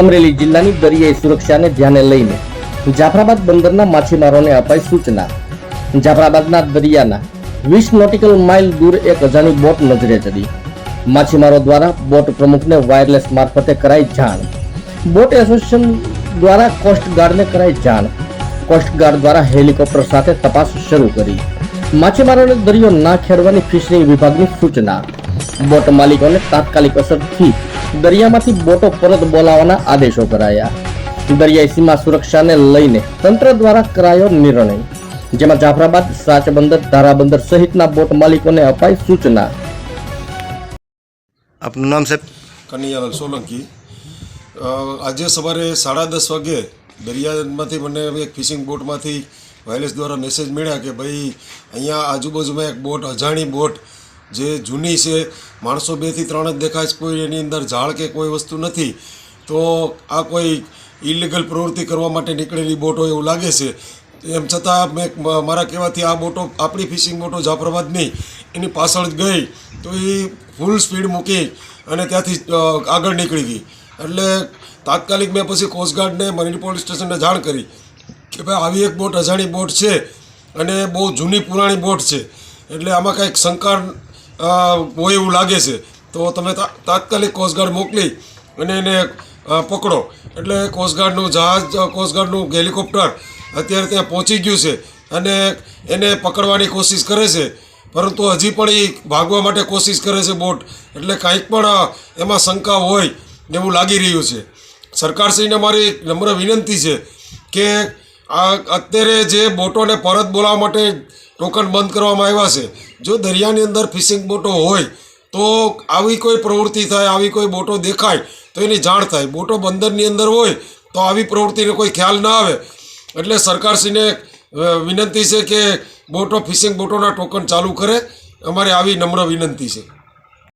અમરેલી જિલ્લાની દરિયાઈ સુરક્ષાને ધ્યાને લઈને જાફરાબાદ બંદરના માછીમારોને અપાઈ સૂચના. જાફરાબાદના દરિયાના વીસ નોટિકલ માઇલ દૂર એક અજાણી બોટ નજરે ચડી. માછીમારો દ્વારા બોટ પ્રમુખને વાયરલેસ મારફતે કરાઈ જાણ. બોટ એસોસિએશન દ્વારા કોસ્ટગાર્ડને કરાઈ જાણ. કોસ્ટગાર્ડ દ્વારા હેલિકોપ્ટર સાથે તપાસ શરૂ કરી. માછીમારોને દરિયો ના ખેડવાની ફિશરી વિભાગની સૂચના. બોટ માલિકોને તાત્કાલિક અસરથી દરિયામાંથી બોટો પરત બોલાવવાના આદેશો કરાયા. દરિયાઈ સીમા સુરક્ષાને લઈને તંત્ર દ્વારા કરાયો નિર્ણય જેમાં જાફરાબાદ સાચબંદર ધારાબંદર સહિતના બોટ માલિકોને અપાઈ સૂચના. આપનું નામ સાહેબ? કનૈયાલાલ સોલંકી. આજે સવારે સાડા દસ વાગે દરિયામાંથી મને એક ફિશિંગ બોટમાંથી વાયરલેસ દ્વારા મેસેજ મળ્યા કે ભાઈ અહીંયા આજુબાજુમાં એક બોટ અજાણી બોટ જે જૂની છે, માણસો બેથી ત્રણ જ દેખાય છે કોઈ એની અંદર ઝાડ કે કોઈ વસ્તુ નથી. તો આ કોઈ ઇલીગલ પ્રવૃત્તિ કરવા માટે નીકળેલી બોટ એવું લાગે છે. એમ છતાં મેં મારા કહેવાથી આ બોટો, આપણી ફિશિંગ બોટો જાફરાબાદ નહીં, એની પાછળ જ ગઈ. તો એ ફૂલ સ્પીડ મૂકી અને ત્યાંથી આગળ નીકળી ગઈ. એટલે તાત્કાલિક મેં પછી કોસ્ટગાર્ડને મરીન પોલીસ સ્ટેશનને જાણ કરી કે ભાઈ, આવી એક બોટ અજાણી બોટ છે અને બહુ જૂની પુરાણી બોટ છે. એટલે આમાં કાંઈક શંકા હોય એવું લાગે છે. તો તમે તાત્કાલિક કોસ્ટગાર્ડ મોકલી અને એને પકડો. એટલે કોસ્ટગાર્ડનું જહાજ કોસ્ટગાર્ડનું હેલિકોપ્ટર અત્યારે ત્યાં પહોંચી ગયું છે અને એને પકડવાની કોશિશ કરે છે. પરંતુ હજી પણ એ ભાગવા માટે કોશિશ કરે છે બોટ. એટલે કાંઈક પણ એમાં શંકા હોય એવું લાગી રહ્યું છે. સરકારશ્રીને મારી નમ્ર વિનંતી છે કે આ અત્યારે જે બોટોને પરત બોલાવવા માટે ટોકન બંધ કરવામાં આવ્યા છે. જો દરિયાની અંદર ફિશિંગ બોટો હોય, તો આવી કોઈ પ્રવૃત્તિ થાય, આવી કોઈ બોટો દેખાય, તો એની જાણ થાય. બોટો બંદરની અંદર હોય, તો આવી પ્રવૃત્તિનો કોઈ ખ્યાલ ના આવે. એટલે સરકારશ્રીને વિનંતી છે કે બોટો, ફિશિંગ બોટોના ટોકન ચાલુ કરે. અમારે આવી નમ્ર વિનંતી છે.